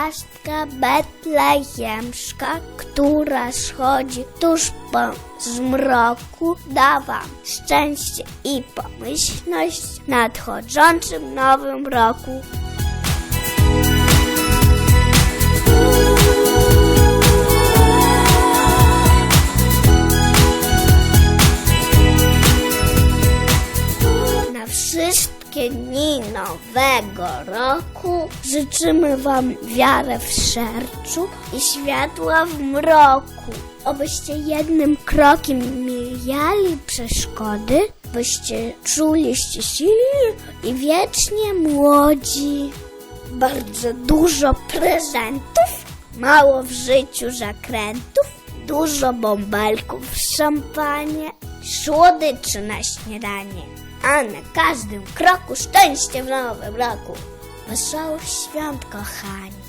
gwiazdka betlejemska, która schodzi tuż po zmroku, da wam szczęście i pomyślność w nadchodzącym nowym roku. Wszystkie dni nowego roku życzymy Wam wiarę w sercu i światła w mroku. Obyście jednym krokiem mijali przeszkody, byście czuliście silni i wiecznie młodzi. Bardzo dużo prezentów, mało w życiu zakrętów, dużo bąbelków w szampanie, słodyczy na śniadanie, a na każdym kroku szczęście w nowym roku. Wesołych świąt, kochani!